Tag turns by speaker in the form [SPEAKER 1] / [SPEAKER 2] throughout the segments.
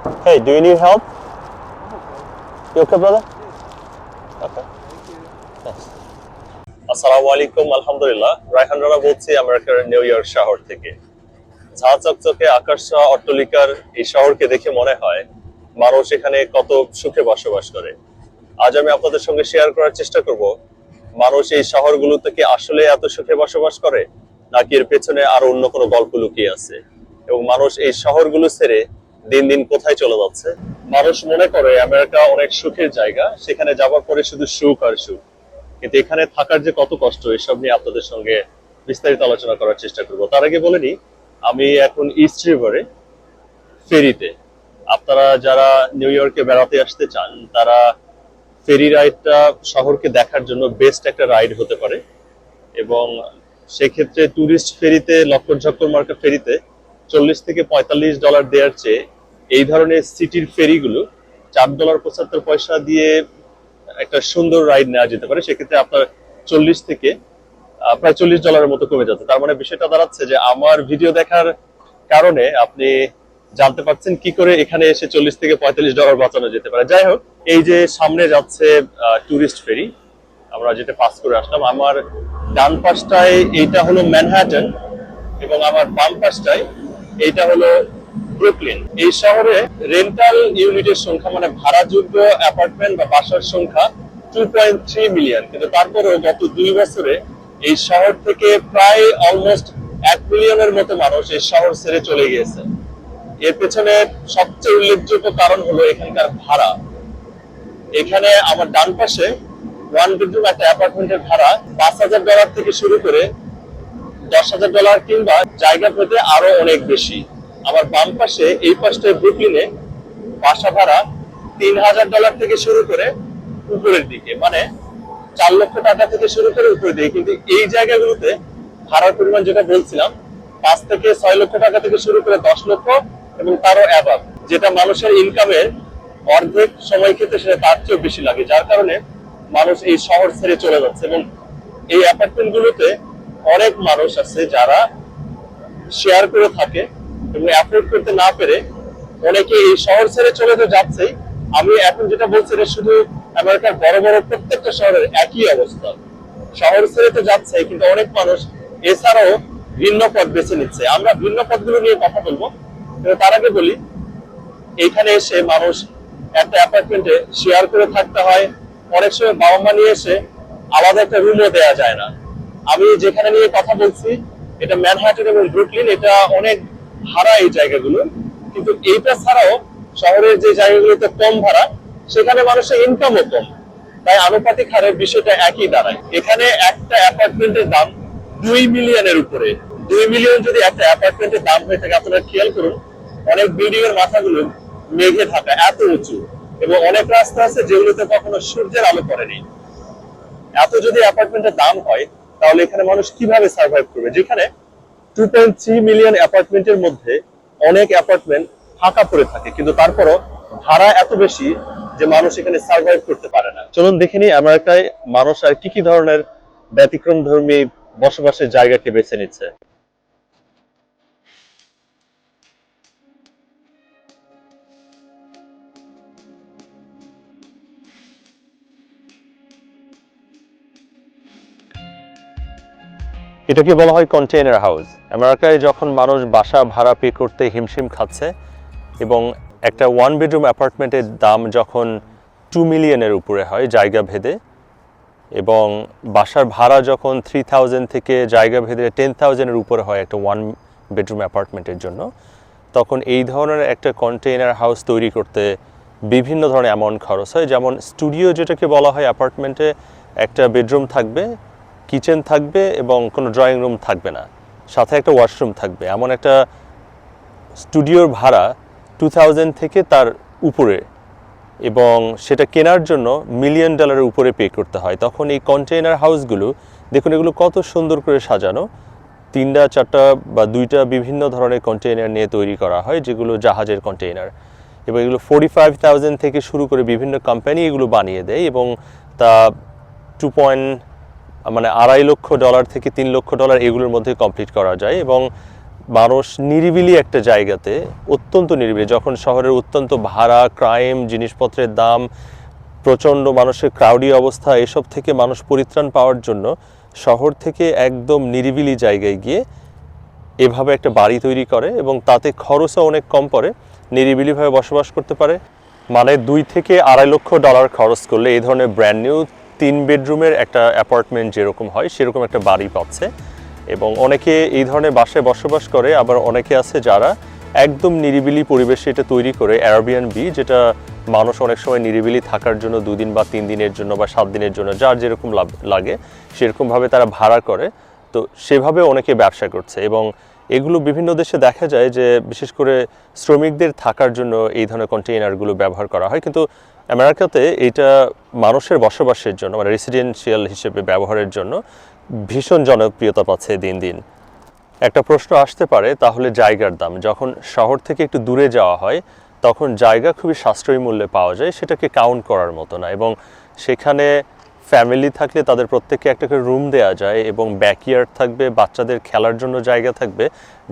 [SPEAKER 1] Hey, do you need help? You okay, brother? Okay. আসসালামু আলাইকুম আলহামদুলিল্লাহ রায়হান বলছি আমেরিকার নিউ ইয়র্ক শহর থেকে ঝাঁ চকচকে অট্টালিকার এই শহরকে দেখে মনে হয় মানুষ এখানে কত সুখে বসবাস করে আজ আমি আপনাদের সঙ্গে শেয়ার করার চেষ্টা করব মানুষ এই শহরগুলো থেকে আসলে এত সুখে বসবাস করে নাকি এর পেছনে আরও অন্য কোনো গল্প লুকিয়ে আছে এবং মানুষ এই শহরগুলো ছেড়ে দিন দিন কোথায় চলে যাচ্ছে? মানুষ মনে করে আমেরিকা অনেক সুখের জায়গা, সেখানে যাওয়ার পরে শুধু সুখ আর সুখ। কিন্তু এখানে থাকার যে কত কষ্ট, এসব নিয়ে আপনাদের সঙ্গে বিস্তারিত আলোচনা করার চেষ্টা করব। তার আগে বলে নিই, আমি এখন ইস্ট রিভারে ফেরিতে। আপনারা যারা নিউ ইয়র্কে বেড়াতে আসতে চান, তারা ফেরি রাইডটা শহরকে দেখার জন্য বেস্ট একটা রাইড হতে পারে। এবং সেক্ষেত্রে ট্যুরিস্ট ফেরিতে লক্কর ঝক্কর মার্কা ফেরিতে চল্লিশ থেকে পঁয়তাল্লিশ ডলার দেওয়ার চেয়ে এই ধরনের সিটির ফেরিগুলো চার ডলার পঁচাত্তর পয়সা দিয়ে একটা সুন্দর রাইড নেওয়া যেতে পারে। সেক্ষেত্রে আপনার চল্লিশ থেকে প্রায় চল্লিশ ডলারের মতো কমে যাচ্ছে। তার মানে বিষয়টা দাঁড়াচ্ছে যে আমার ভিডিও দেখার কারণে আপনি জানতে পারছেন কি করে এখানে এসে চল্লিশ থেকে পঁয়তাল্লিশ ডলার বাঁচানো যেতে পারে। যাই হোক, এই যে সামনে যাচ্ছে টুরিস্ট ফেরি আমরা যেটা পাস করে আসলাম। আমার ডান পাশটায় এইটা হলো ম্যানহাটন এবং আমার বাম পাশটায় এইটা হলো ব্রুকলিন এই শহরে রেন্টাল ইউনিটের সংখ্যা মানে ভাড়াযোগ্য অ্যাপার্টমেন্ট বা বাসার সংখ্যা টু পয়েন্ট থ্রি মিলিয়ন কিন্তু তারপরেও গত দুই বছরে এই শহর থেকে প্রায় অলমোস্ট এক মিলিয়নের মতো মানুষ এই শহর ছেড়ে চলে গিয়েছে। এর পেছনে সবচেয়ে উল্লেখযোগ্য কারণ হলো এখানকার ভাড়া। এখানে আমার ডান পাশে ওয়ান বেডরুম একটা অ্যাপার্টমেন্টের ভাড়া পাঁচ হাজার ডলার থেকে শুরু করে দশ হাজার ডলার কিংবা জায়গা পেতে আরও অনেক বেশি। আবার বাম পাশে, এই পাশটায় ব্রুকলিনে বাসা ভাড়া তিন হাজার ডলার থেকে শুরু করে উপরের দিকে মানে চার লক্ষ টাকা থেকে শুরু করে উপরের দিকে। কিন্তু এই জায়গাগুলোতে ভাড়ার পরিমাণ যেটা বলছিলাম, পাঁচ থেকে ছয় লক্ষ টাকা থেকে শুরু করে দশ লক্ষ এবং তারও অ্যাবাব যেটা মানুষের ইনকামের অর্ধেক সময় ক্ষেত্রে সেটা তার চেয়েও বেশি লাগে। যার কারণে মানুষ এই শহর ছেড়ে চলে যাচ্ছে এবং এই অ্যাপার্টমেন্ট গুলোতে অনেক মানুষ আছে যারা শেয়ার করে থাকে এবং অ্যাফোর্ড করতে না পেরে অনেকে এই শহর ছেড়ে চলে তো যাচ্ছেই। আমি এখন যেটা বলছি, এটা শুধু আমেরিকার বড় বড় প্রত্যেকটা শহরের একই অবস্থা। শহর ছেড়ে তো যাচ্ছে কিন্তু অনেক মানুষ এছাড়াও ভিন্ন পথ বেছে নিচ্ছে। আমরা ভিন্ন পথগুলো নিয়ে কথা বলব, কিন্তু তার আগে বলি এইখানে এসে মানুষ একটা অ্যাপার্টমেন্টে শেয়ার করে থাকতে হয়। অনেক সময় বাবা মা নিয়ে এসে আলাদা একটা রুমও দেওয়া যায় না। আমি যেখানে নিয়ে কথা বলছি, এটা ম্যানহাটন এবং ব্রুকলিন এটা অনেক ভাড়া এই জায়গাগুলো। কিন্তু এইটা ছাড়াও শহরের যে জায়গাগুলোতে কম ভাড়া, সেখানে মানুষের ইনকামও কম। তাই আনুপাতিক হারে বিষয়টা একই দাঁড়ায়। এখানে একটা অ্যাপার্টমেন্টের দাম দুই মিলিয়নের উপরে। দুই মিলিয়ন যদি একটা অ্যাপার্টমেন্টের দাম হয়ে থাকে, আপনারা খেয়াল করুন, অনেক বিল্ডিং এর মাথাগুলো মেঘে থাকা এত উঁচু। এবং অনেক রাস্তা আছে যেগুলোতে কখনো সূর্যের আলো পড়েনি। এত যদি অ্যাপার্টমেন্টের দাম হয় তাহলে এখানে মানুষ কীভাবে সার্ভাইভ করবে? যেখানে টু মিলিয়ন অ্যাপার্টমেন্টের মধ্যে অনেক অ্যাপার্টমেন্ট ফাঁকা পড়ে থাকে, কিন্তু তারপরও ভাড়া এত বেশি যে মানুষ এখানে সার্ভাইভ করতে পারে না। চলুন দেখে নিই আমেরিকায় মানুষ আর কি কি ধরনের ব্যতিক্রম ধর্মী বসবাসের জায়গাকে বেছে নিচ্ছে। এটাকে বলা হয় কন্টেইনার হাউস আমেরিকায় যখন মানুষ বাসা ভাড়া পে করতে হিমশিম খাচ্ছে এবং একটা ওয়ান বেডরুম অ্যাপার্টমেন্টের দাম যখন টু মিলিয়নের উপরে হয় জায়গা ভেদে এবং বাসার ভাড়া যখন থ্রি থাউজেন্ড থেকে জায়গা ভেদে টেন থাউজেন্ডের উপরে হয় একটা ওয়ান বেডরুম অ্যাপার্টমেন্টের জন্য, তখন এই ধরনের একটা কন্টেইনার হাউস তৈরি করতে বিভিন্ন ধরনের অ্যামাউন্ট খরচ হয়। যেমন স্টুডিও যেটাকে বলা হয় অ্যাপার্টমেন্টে একটা বেডরুম থাকবে কিচেন থাকবে এবং কোনো ড্রয়িং রুম থাকবে না। সাথে একটা ওয়াশরুম থাকবে। এমন একটা স্টুডিওর ভাড়া টু থাউজেন্ড থেকে তার উপরে এবং সেটা কেনার জন্য মিলিয়ন ডলারের উপরে পে করতে হয়। তখন এই কন্টেইনার হাউসগুলো দেখুন এগুলো কত সুন্দর করে সাজানো। তিনটা, চারটা বা দুইটা বিভিন্ন ধরনের কন্টেইনার নিয়ে তৈরি করা হয়, যেগুলো জাহাজের কন্টেইনার এবং এগুলো ফোর্টি ফাইভ থাউজেন্ড থেকে শুরু করে বিভিন্ন কোম্পানি এগুলো বানিয়ে দেয় এবং তা টু পয়েন্ট মানে আড়াই লক্ষ ডলার থেকে তিন লক্ষ ডলার এগুলোর মধ্যে কমপ্লিট করা যায় এবং মানুষ নিরিবিলি একটা জায়গাতে অত্যন্ত নিরিবিলি, যখন শহরের অত্যন্ত ভাড়া ক্রাইম জিনিসপত্রের দাম, প্রচণ্ড মানুষের ক্রাউডি অবস্থা, এসব থেকে মানুষ পরিত্রাণ পাওয়ার জন্য শহর থেকে একদম নিরিবিলি জায়গায় গিয়ে এভাবে একটা বাড়ি তৈরি করে এবং তাতে খরচও অনেক কম পড়ে, নিরিবিলিভাবে বসবাস করতে পারে। মানে দুই থেকে আড়াই লক্ষ ডলার খরচ করলে এই ধরনের ব্র্যান্ড নিউ তিন বেডরুমের একটা অ্যাপার্টমেন্ট যেরকম হয়, সেরকম একটা বাড়ি পাচ্ছে। এবং অনেকে এই ধরনের বাসায় বসবাস করে, আবার অনেকে আছে যারা একদম নিরিবিলি পরিবেশে এটা তৈরি করে অ্যারবিয়ান বি যেটা মানুষ অনেক সময় নিরিবিলি থাকার জন্য দুদিন বা তিন দিনের জন্য বা সাত দিনের জন্য যার যেরকম লাগে, সেরকমভাবে তারা ভাড়া করে। তো সেভাবে অনেকে ব্যবসা করছে এবং এগুলো বিভিন্ন দেশে দেখা যায় যে বিশেষ করে শ্রমিকদের থাকার জন্য এই ধরনের কন্টেইনারগুলো ব্যবহার করা হয়। কিন্তু আমেরিকাতে এটা মানুষের বসবাসের জন্য মানে রেসিডেন্সিয়াল হিসেবে ব্যবহারের জন্য ভীষণ জনপ্রিয়তা পাচ্ছে দিন দিন। একটা প্রশ্ন আসতে পারে, তাহলে জায়গার দাম। যখন শহর থেকে একটু দূরে যাওয়া হয়, তখন জায়গা খুবই সাশ্রয়ী মূল্যে পাওয়া যায়, সেটাকে কাউন্ট করার মতো না। এবং সেখানে ফ্যামিলি থাকলে তাদের প্রত্যেককে একটা করে রুম দেওয়া যায় এবং ব্যাকইয়ার্ড থাকবে, বাচ্চাদের খেলার জন্য জায়গা থাকবে,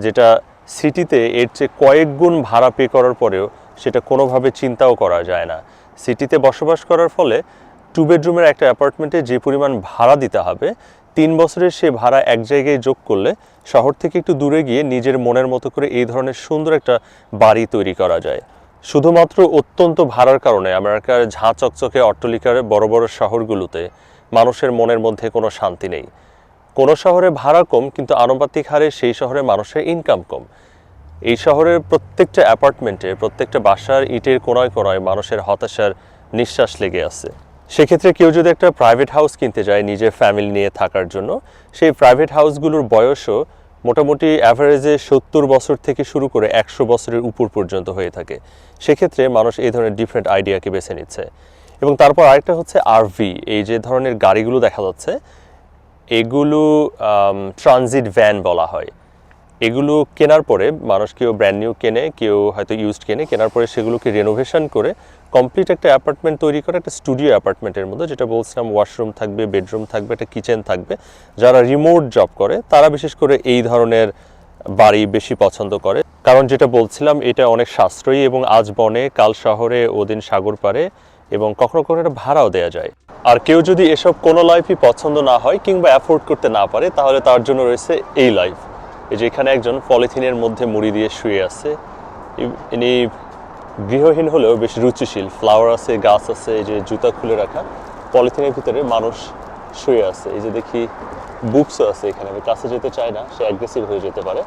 [SPEAKER 1] যেটা সিটিতে এর চেয়ে কয়েক গুণ ভাড়া পে করার পরেও সেটা কোনোভাবে চিন্তাও করা যায় না। সিটিতে বসবাস করার ফলে টু বেডরুমের একটা অ্যাপার্টমেন্টে যে পরিমাণ ভাড়া দিতে হবে, তিন বছরের সে ভাড়া এক জায়গায় যোগ করলে শহর থেকে একটু দূরে গিয়ে নিজের মনের মতো করে এই ধরনের সুন্দর একটা বাড়ি তৈরি করা যায়। শুধুমাত্র অত্যন্ত ভাড়ার কারণে আমেরিকার ঝাঁ চকচকে অট্টলিকার বড় বড় শহরগুলোতে মানুষের মনের মধ্যে কোনো শান্তি নেই। কোনো শহরে ভাড়া কম, কিন্তু আনুপাতিক হারে সেই শহরে মানুষের ইনকাম কম। এই শহরের প্রত্যেকটা অ্যাপার্টমেন্টে, প্রত্যেকটা বাসার ইটের কোনায় কোনায় মানুষের হতাশার নিঃশ্বাস লেগে আছে। সেক্ষেত্রে কেউ যদি একটা প্রাইভেট হাউস কিনতে যায় নিজের ফ্যামিলি নিয়ে থাকার জন্য, সেই প্রাইভেট হাউসগুলোর বয়সও মোটামুটি অ্যাভারেজে সত্তর বছর থেকে শুরু করে একশো বছরের উপর পর্যন্ত হয়ে থাকে। সেক্ষেত্রে মানুষ এই ধরনের ডিফারেন্ট আইডিয়াকে বেছে নিচ্ছে। এবং তারপর আরেকটা হচ্ছে আরভি এই যে ধরনের গাড়িগুলো দেখা যাচ্ছে, এগুলো ট্রানজিট ভ্যান বলা হয়। এগুলো কেনার পরে মানুষ কেউ ব্র্যান্ড নিউ কেনে, কেউ হয়তো ইউজড কেনে, কেনার পরে সেগুলোকে রেনোভেশন করে কমপ্লিট একটা অ্যাপার্টমেন্ট তৈরি করে, একটা স্টুডিও অ্যাপার্টমেন্টের মধ্যে, যেটা বলছিলাম ওয়াশরুম থাকবে বেডরুম থাকবে, একটা কিচেন থাকবে। যারা রিমোট জব করে, তারা বিশেষ করে এই ধরনের বাড়ি বেশি পছন্দ করে। কারণ যেটা বলছিলাম, এটা অনেক সাশ্রয়ী এবং আজ বনে কাল শহরে, ওদিন সাগর পারে এবং কখনো কখনো এটা ভাড়াও দেওয়া যায়। আর কেউ যদি এসব কোনো লাইফই পছন্দ না হয় কিংবা অ্যাফোর্ড করতে না পারে, তাহলে তার জন্য রয়েছে এই লাইফ এই যে এখানে একজন পলিথিনের মধ্যে মুড়ি দিয়ে শুয়ে আছে। ইনি গৃহহীন হলেও বেশ রুচিশীল। ফ্লাওয়ার আছে, গাছ আছে, এই যে জুতা খুলে রাখা। পলিথিনের ভিতরে মানুষ শুয়ে আছে। এই যে দেখি বুকসও আছে এখানে। আমি কাছে যেতে চাই না, সে অ্যাগ্রেসিভ হয়ে যেতে পারে।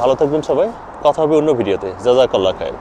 [SPEAKER 1] ভালো থাকবেন সবাই। কথা হবে অন্য ভিডিওতে। যা জাজাকাল্লা খায়ের।